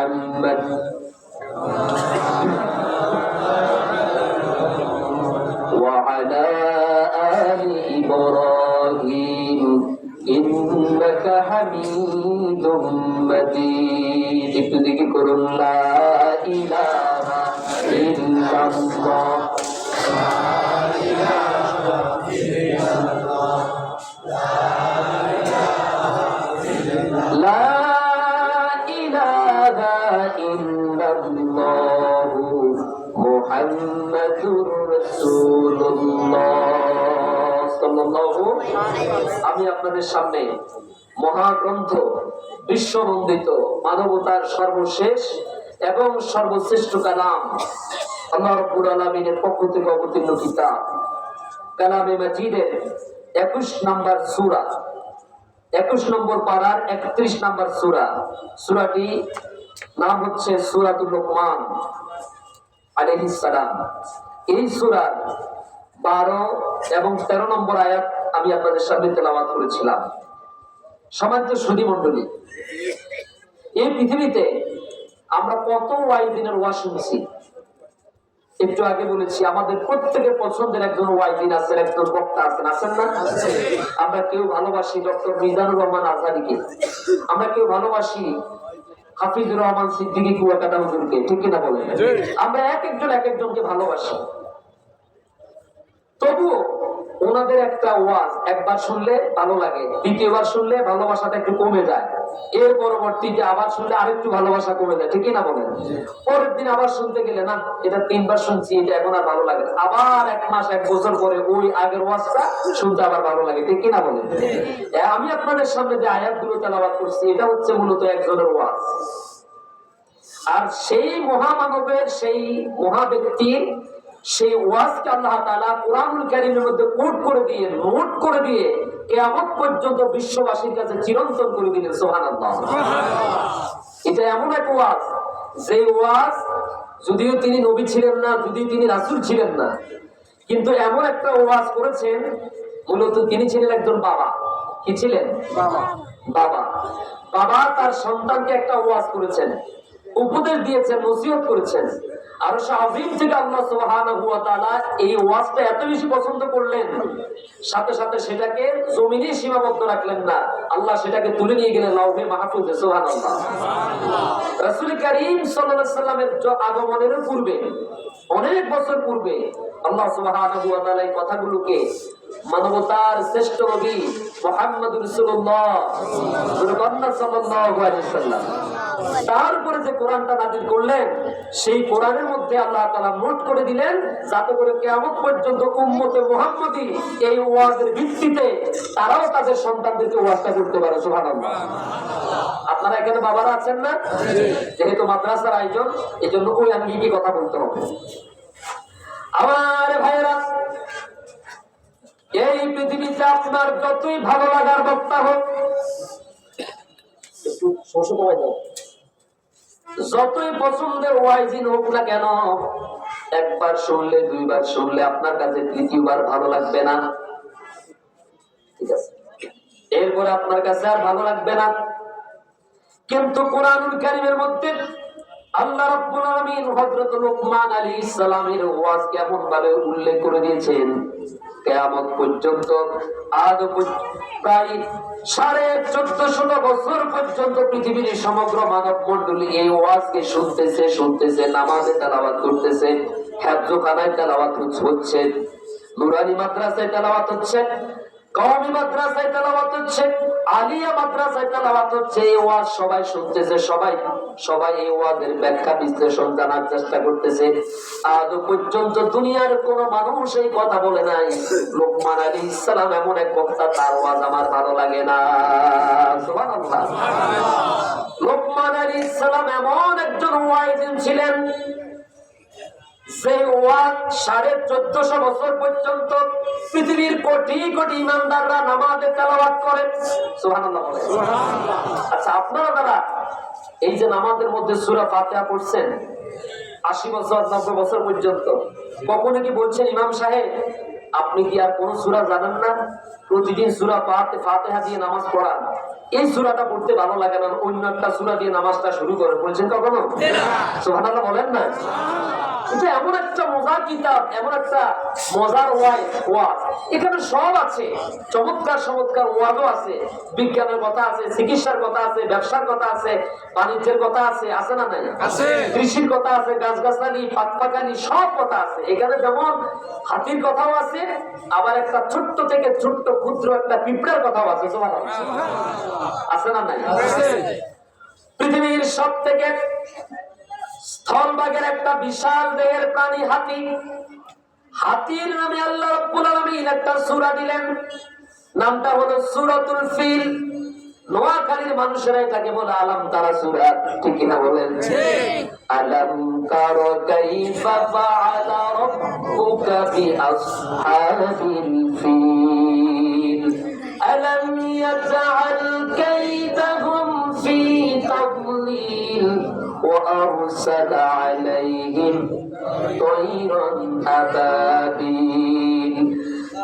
محمد আমি আপনাদের সামনে মহাগ্রন্থ বিশ্ববন্দিত মানবতার সর্বশেষ এবং সর্বশ্রেষ্ঠ কালাম আল্লাহ পক্ষ থেকে অবতীর্ণ কিতাব। কালামে মাজিদের একুশ নাম্বার সূরা। একুশ নম্বর পাড়ার একত্রিশ নম্বর সুরা। সুরাটি নাম হচ্ছে সুরাতুল লোকমান আলাইহিস সালাম। এই সুরার বারো এবং তেরো নম্বর আয়াত আমি আপনাদের সামনে তেলাওয়াত করেছিলাম। সমাজ সুধী মন্ডলী এই পৃথিবীতে আমরা কত ওয়াইদিনের ওয়া শুনছি। একটু আগে বলেছি আমাদের প্রত্যেকের পছন্দের একজন ওয়াইদিন আছেন একজন বক্তা আছেন। আছেন না? আমরা কেউ ভালোবাসি ডক্টর মিজানুর রহমান আজাদিকে। আমরা কেউ ভালোবাসি হাফিজুর রহমান সিদ্দিকী কুয়াকাটা হুজুরকে। ঠিক কিনা বলেন? আমরা এক একজন এক একজনকে ভালোবাসি। তবুও ওনাদের একটা ওয়াজ, একবার শুনলে ভালো লাগে, দ্বিতীয়বার শুনলে ভালোবাসাটা একটু কমে যায়। এর পরবর্তীতে আবার শুনলে আরেকটু ভালোবাসা কমে যায়, ঠিকই না বলেন? পরের দিন আবার শুনতে গেলে, না, এটা তিনবার শুনছি, এটা এখন আর ভালো লাগে আবার এক মাস, এক বছর পরে ওই আগের ওয়াজটা শুনতে আবার ভালো লাগে, ঠিকই না বলেন? আমি আপনাদের সামনে যে আয়াতগুলো তেলাবাদ করছি, এটা হচ্ছে মূলত একজনের ওয়াজ। আর সেই মহামানবের, সেই মহা ব্যক্তির সেই ওয়াজকে আল্লাহ তাআলা কোরআনুল কারীমের মধ্যে কোট করে দিয়ে নোট করে দিয়ে কিয়ামত পর্যন্ত বিশ্ববাসীর কাছে চিরন্তন করে দিলেন সুবহানাল্লাহ। এটা এমন এক ওয়াজ যে ওয়াজ যদিও তিনি নবী ছিলেন না যদিও তিনি রাসূল ছিলেন না কিন্তু এমন একটা ওয়াজ করেছেন মূলত তিনি ছিলেন একজন বাবা। কি ছিলেন? বাবা। বাবা। বাবা তার সন্তানকে একটা ওয়াজ করেছেন উপদেশ দিয়েছেন নসিহত করেছেন। আর শাহিম তাআলা এই ওয়াজটা এত বেশি পছন্দ করলেন, সাথে সাথে সেটাকে জমিনে সীমাবদ্ধ রাখলেন না। আল্লাহ সেটাকে তুলে নিয়ে গেলেন লাউহে মাহফুজে, সুবহানাল্লাহ। রাসূল করিম সাল্লাল্লাহু সাল্লামের আগমনের পূর্বে অনেক বছর পূর্বে আল্লাহ সুবহানাহু ওয়া তাআলা এই কথাগুলোকে মানবতার শ্রেষ্ঠ নবী মুহাম্মদ রাসূলুল্লাহ সাল্লাল্লাহু আলাইহি সাল্লাম। তার যে কোরআনটা নাজিল করলেন, সেই কোরআনের মধ্যে আল্লাহ তাআলা নোট করে দিলেন, যাতে করে কিয়ামত পর্যন্ত উম্মতে মুহাম্মদী এই ওয়াজের ভিত্তিতে তারাও তাদের সন্তানদেরকে ওয়াজটা করতে পারে, সুবহানাল্লাহ। আপনারা এখানে বাবারা আছেন না? যেহেতু মাদ্রাসার আয়োজন এই জন্য ওই আঙ্গিকে কথা বলতে হবে? আমার ভাইয়েরা, এই পৃথিবীতে আপনার যতই ভালো লাগার বক্তা হোক যতই পছন্দের ওয়াইজিন হোক না কেন, একবার শুনলে, দুইবার শুনলে আপনার কাছে তৃতীয়বার ভালো লাগবে না। ঠিক আছে? এরপরে আপনার কাছে আর ভালো লাগবে না। কিন্তু কোরআনুল কারীমের মধ্যে পৃথিবীর সমগ্র মানব মন্ডলী এই ওয়াজকে শুনতেছে শুনতেছে, নামাজে তেলাওয়াত করতেছে হ্যাজখানায় তেলাওয়াত হচ্ছে, নুরানি মাদ্রাসায় তেলাওয়াত হচ্ছে, কওমি মাদ্রাসায় তেলাওয়াত হচ্ছে। আলিয়া মাদ্রাসায় তেলাওয়াত হচ্ছে, এই ওয়াজ সবাই শুনতেছে, সবাই সবাই এই ওয়াজের ব্যাখ্যা, বিশ্লেষণ জানার চেষ্টা করতেছে। আজ পর্যন্ত দুনিয়ার কোন মানুষ এই কথা বলে নাই। লোকমান আলী ইসলাম এমন এক বক্তা, তার ওয়াজ আমার ভালো লাগে না। লোকমান একজন ওয়াইজিন ছিলেন সেই ওয়াজ সাড়ে চোদ্দশো বছর পর্যন্ত পৃথিবীর কোটি কোটি ইমানদাররা নামাজে তেলাওয়াত সুবহানাল্লাহ বলেন। আচ্ছা আপনারা যারা এই যে নামাজের মধ্যে সূরা ফাতিহা পড়ছেন আশি বছর নব্বই বছর পর্যন্ত কখনো কি বলছেন ইমাম সাহেব আপনি কি আর কোন সুরা জানেন না? প্রতিদিন সুরা ফাতে ফাতেহা দিয়ে নামাজ পড়ান। এই সুরাটা পড়তে ভালো লাগে না অন্য একটা সুরা দিয়ে নামাজটা শুরু করে বলছেন কখনো? সুবহানাল্লাহ বলেন না। এটা এমন একটা মজার কিতাব এমন একটা মজার ওয়াই ওয়াজ। এখানে সব আছে। চমৎকার চমৎকার ওয়াজও আছে। বিজ্ঞানের কথা আছে চিকিৎসার কথা আছে ব্যবসার কথা আছে বাণিজ্যের কথা আছে আছে না নাই? আছে। কৃষির কথা আছে গাছগাছালি পাকপাকানি সব কথা আছে। এখানে যেমন হাতির কথাও আছে আবার একটা ছোট্ট থেকে ছোট্ট ক্ষুদ্র একটা পিঁপড়ার কথাও আছে তোমার আছে না নাই? পৃথিবীর সব থেকে স্থলভাগের একটা বিশাল দেহের প্রাণী হাতি। হাতির নামে আল্লাহ রাব্বুল আলামিন একটা সূরা দিলেন। নামটা হলো সূরাতুল ফিল। নোয়াখালীর মানুষেরা এটাকে বলে আলাম তারা সূরা। ঠিক কিনা বলেন? আলাম তার কাইফা ফাআলা রাব্বুকা বিআসহাবিল ফিল। আলাম ইয়াজআল কাইদাহুম ফি তাদলিল وأرسل عليهم طيرا أبابيل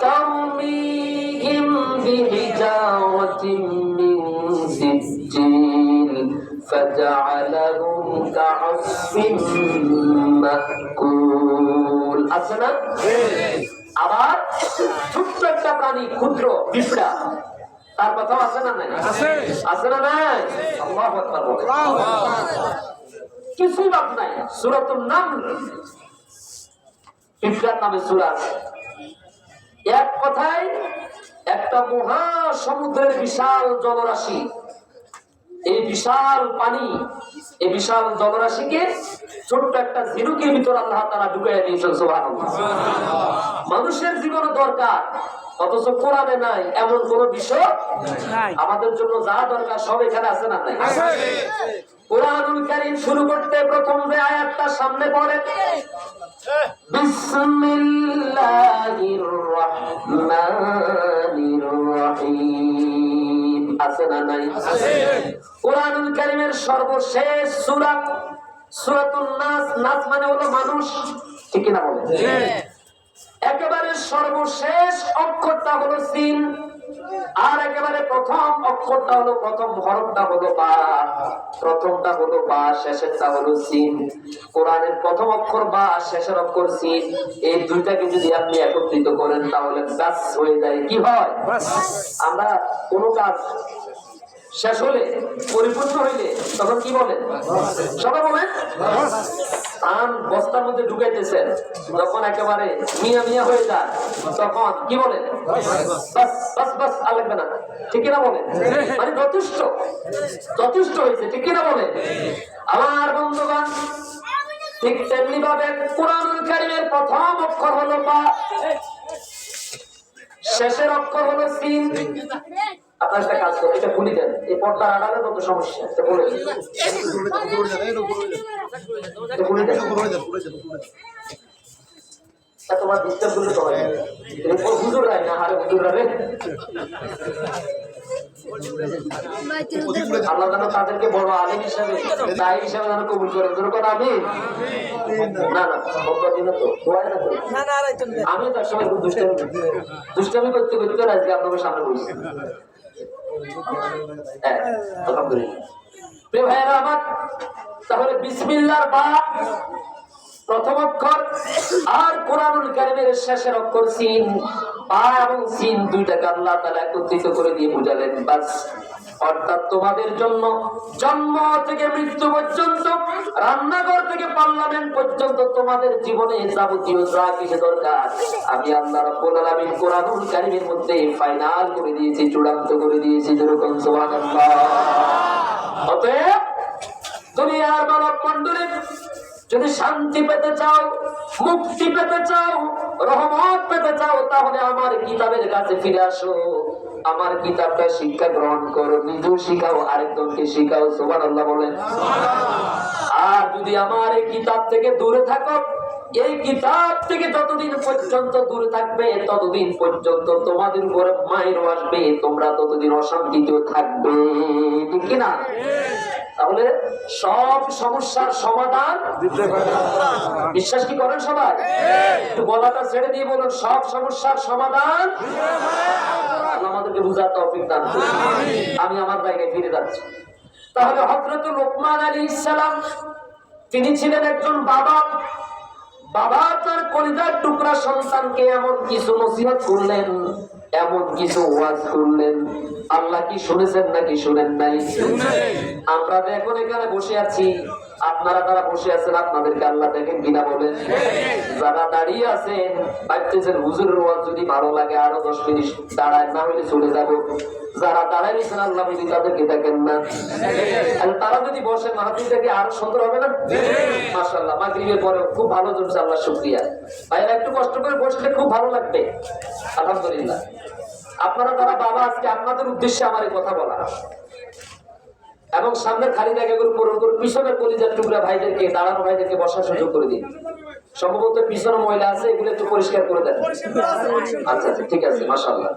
ترميهم بحجارة من سجيل فجعلهم كعصف مأكول أسنا আবার ছোট্ট একটা প্রাণী ক্ষুদ্র পিঁপড়া তার কথাও আছে না নাই আছে। আছে না নাই আল্লাহু কিছুই বাদ নাই। সুরাতুল নাম। পিঁপড়ার নামে সুরা এক কথায়, একটা মহা সমুদ্রের বিশাল জলরাশি, এই বিশাল পানি, এই বিশাল জলরাশিকে ছোট্ট একটা ঝিনুকের ভিতর আল্লাহ তারা ঢুকাই দিয়েছেন মানুষের জীবন দরকার অথচ কোরআনে নাই এমন কোন বিষয় নাই। আমাদের জন্য যা দরকার সব এখানে আছে না নাই? কোরআনুল কারীম শুরু করতে প্রথম যে আয়াতটা সামনে পড়ে। বিসমিল্লাহির রহমানির রহিম আছে না নাই? কোরআনুল কারীমের সর্বশেষ সূরা সূরাতুন নাস নাস মানে হলো মানুষ। ঠিক না বলে একেবারে সর্বশেষ অক্ষরটা হলো সিন আর একেবারে প্রথম অক্ষরটা হলো প্রথম হরফটা হলো বা। প্রথমটা হলো বা শেষেরটা হলো সিন। কোরআনের প্রথম অক্ষর বা শেষের অক্ষর সিন। এই দুইটাকে যদি আপনি একত্রিত করেন তাহলে ব্যাস হয়ে যায়। কি হয়? আমরা কোনো কাজ শেষ হলে পরিপূর্ণ হইলে তখন কি বলেন? সবাই বলেন? ধান বস্তার মধ্যে ঢুকাইতেছেন, যখন একেবারে মিয়া মিয়া হয়ে যায়, তখন কি বলেন? লাগবে না। ঠিক কিনা বলেন? মানে যথেষ্ট যথেষ্ট হয়েছে, ঠিক কিনা বলেন? আমার বন্ধুগণ, ঠিক তেমনি ভাবে কারিমের প্রথম অক্ষর হলো বা শেষের অক্ষর হলো সিন। আপনার একটা কাজ করুন এটা ভুলে দেন। এই পর্দা আড়ালে তত সমস্যা? এটা বলে ভুলে দেন। তোমার ডিস্টার্ব করলে তো এরপর হুজুর রায় না হারে হুজুর রে আল্লাহ যেন তাদেরকে বড় আলিম হিসাবে তাই হিসাবে যেন কবুল করে। আমি? না না দোয়া আমি তার সময় দুষ্টামি দুষ্টামি করতে করতে আজকে আপনাদের সামনে বলছি। তাহলে বিসমিল্লার বা প্রথম অক্ষর আর কোরআনুল কারিমের শেষের অক্ষর সিন। অর্থাৎ তোমাদের জন্য জন্ম থেকে রান্নাঘর থেকে জীবনে যাবতীয় যা কিছু দরকার, আমি আল্লাহ রাব্বুল আলামিন কোরআনুল মধ্যে ফাইনাল করে দিয়েছি, চূড়ান্ত করে দিয়েছি, যেরকম সুবহানাল্লাহ। অতএব দুনিয়ার মানব মন্ডলী যদি শান্তি পেতে চাও, মুক্তি পেতে চাও, রহমত পেতে চাও, তাহলে আমার কিতাবের কাছে ফিরে আসো। আমার কিতাবটা শিক্ষা গ্রহণ করো, নিজেও শিখাও, আরেকজনকে শিখাও সোমান আল্লাহ বলেন। আর যদি আমার এই কিতাব থেকে দূরে থাকো, এই কিতাব থেকে যতদিন পর্যন্ত দূরে থাকবে, ততদিন পর্যন্ত তোমাদের উপরে মায়ের আসবে তোমরা ততদিন অশান্তিতেও থাকবে। ঠিক কিনা? তাহলে সব সমস্যার সমাধান বিশ্বাস কি করেন সবাই? একটু বলাটা ছেড়ে দিয়ে বলুন সব সমস্যার সমাধান আমাদেরকে বুঝার তৌফিক দান আমি আমার জায়গায় ফিরে যাচ্ছি। তাহলে হযরত লোকমান আলী ইসলাম তিনি ছিলেন একজন বাবা। বাবা তার কলিজার টুকরা সন্তানকে এমন কিছু নসিহত করলেন। এমন কিছু ওয়াজ করলেন আল্লাহ কি শুনেছেন নাকি শুনেন নাই? আমরা তো এখন এখানে বসে আছি। আপনারা যারা বসে আছেন আপনাদেরকে আল্লাহ দেখেন কিনা বলেন। যারা দাঁড়িয়ে আছেন ভাবতেছেন হুজুরের ওয়াজ যদি ভালো লাগে আরও দশ মিনিট দাঁড়ায় না হলে চলে যাব। যারা দাঁড়ায় নিয়েছেন আল্লাহ যদি তাদেরকে দেখেন না। তারা যদি বসে মাহফিলটা কি আরও সুন্দর হবে না? মাশাআল্লাহ মাগরিবের পরে খুব ভালো জমছে আল্লাহ শুকরিয়া। ভাইরা একটু কষ্ট করে বসলে খুব ভালো লাগবে? আলহামদুলিল্লাহ। আপনারা যারা বাবা আজকে আপনাদের উদ্দেশ্যে আমার এই কথা বলা। এবং সামনের খালি জায়গাগুলো পূরণ করে পিছনের কলিজার টুকরা ভাইদেরকে, দাঁড়ানো ভাইদেরকে বসার সুযোগ করে দিন। সম্ভবত পিছনে ময়লা আছে, এগুলো একটু পরিষ্কার করে দেন। আচ্ছা আচ্ছা ঠিক আছে, মাশাআল্লাহ।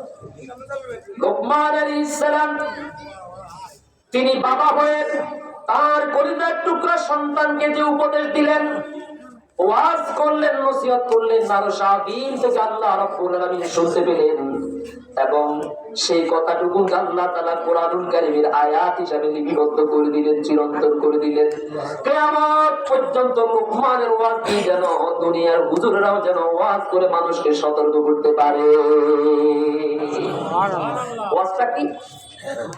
লোকমান আলাইহিস সালাম তিনি বাবা হয়ে তার কলিজার টুকরা সন্তানকে যে উপদেশ দিলেন ওয়াজ করলেন নসিহত করলেন থেকে আল্লাহ রাব্বুল আলামিন শুনতে পেলেন এবং সেই কথাটুকু আল্লাহ তাআলা কোরআনুল কারীমের আয়াত হিসাবে লিপিবদ্ধ করে দিলেন চিরন্তন করে দিলেন। কিয়ামত পর্যন্ত লোকমানের ওয়াজ দিয়ে যেন দুনিয়ার হুজুররাও যেন ওয়াজ করে মানুষকে সতর্ক করতে পারে। ওয়াজটা কি?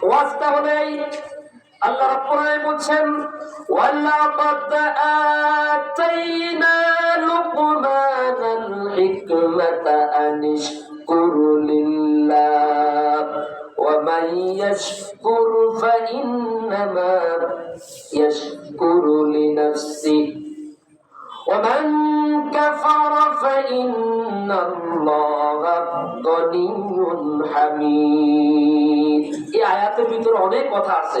ওয়াজটা হলো এই আল্লাহ রাব্বুল আলামিন বলছেন ওয়ালাকাদ আতাইনা লুকমানাল হিকমাতা আনিশকুর লিল্লাহ ومن يشكر فإنما يشكر لنفسه ومن كفر فإن الله غني حميد এই আয়াতের ভিতরে অনেক কথা আছে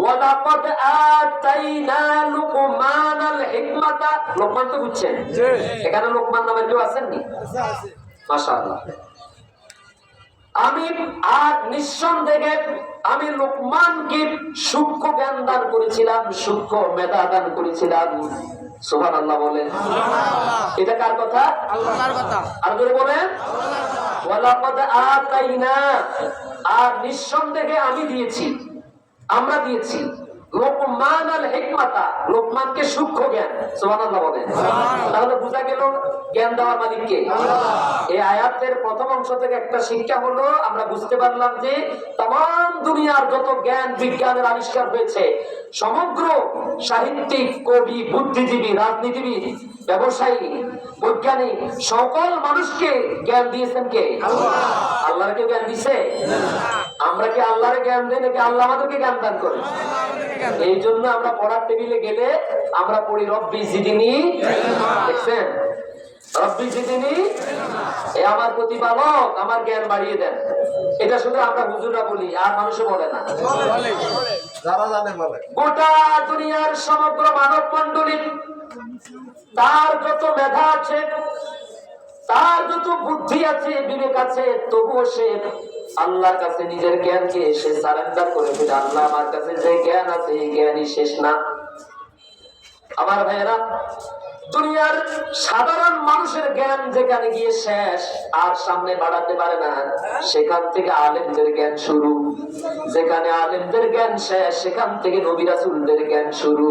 ওয়ালাকাদ আতাইনা লুকমানাল হিকমাতা। লোকমান তো বুঝছেন? এখানে লোকমান নামের কেউ আছেন নি মাশাআল্লাহ। আমি আর নিঃসন্দেহে আমি লোকমানকে সূক্ষ্ম জ্ঞান দান করেছিলাম সূক্ষ্ম মেধা দান করেছিলাম। সোহান আল্লাহ বলেন এটা কার কথা? আর জোরে বলেন। ওয়ালাকাদ আতাইনা। আর নিঃসন্দেহে আমি দিয়েছি। আমরা দিয়েছি। লোকমান আল হেকমাতা লোকমানকে সূক্ষ্ম জ্ঞান। সুবহানাল্লাহ বলেন। তাহলে বোঝা গেল জ্ঞান দেওয়ার মালিককে। এই আয়াতের প্রথম অংশ থেকে একটা শিক্ষা হলো আমরা বুঝতে পারলাম যে তাম দুনিয়ার যত জ্ঞান বিজ্ঞানের আবিষ্কার হয়েছে সমগ্র সাহিত্যিক কবি বুদ্ধিজীবী রাজনীতিবিদ ব্যবসায়ী বৈজ্ঞানিক সকল মানুষকে জ্ঞান দিয়েছেন কে? আল্লাহকে জ্ঞান দিছে? আমরা কি আল্লাহর জ্ঞান দেই নাকি আল্লাহ আমাদেরকে জ্ঞান দান করে? এই জন্য আমরা পড়ার টেবিলে গেলে আমরা পড়ি রব্বি জিদিনি। দেখছেন? রব্বি জিদিনি। এ আমার প্রতিপালক আমার জ্ঞান বাড়িয়ে দেন। এটা শুধু আমরা হুজুরা বলি আর মানুষও বলে না। যারা জানে বলে। গোটা দুনিয়ার সমগ্র মানব মন্ডলী তার যত মেধা আছে তার যত বুদ্ধি আছে বিবেক আছে তবুও সে আল্লাহর কাছে নিজের জ্ঞানকে সে সারেন্ডার করে ফেলে। আল্লাহ আমার কাছে যে জ্ঞান আছে এই জ্ঞানই শেষ না। আমার ভাইয়েরা দুনিয়ার সাধারণ মানুষের জ্ঞান যেখানে গিয়ে শেষ আর সামনে বাড়াতে পারে না সেখান থেকে আলেমদের জ্ঞান শুরু। যেখানে আলেমদের জ্ঞান শেষ সেখান থেকে নবী রাসূলদের জ্ঞান শুরু।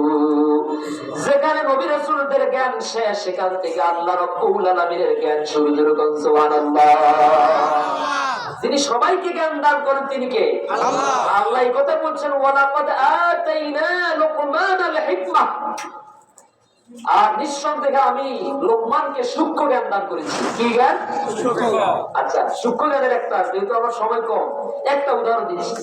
যেখানে নবী রাসূলদের জ্ঞান শেষ সেখান থেকে আল্লাহ রাব্বুল আলামিনের জ্ঞান শুরু। যেরকম সুবহানাল্লাহ। যিনি সবাইকে জ্ঞান দান করেন তিনি কে? আল্লাহ। এই কথা বলছেন ওয়ালাকাদ আতাইনা লুকমানাল হিকমা। আর নিঃসন্দেহে আমি লোকমানকে সূক্ষ্ম জ্ঞান দান করেছি। কি জ্ঞান? আচ্ছা সূক্ষ্ম জ্ঞানের একটা যেহেতু আমার সময় কম একটা উদাহরণ দিচ্ছি।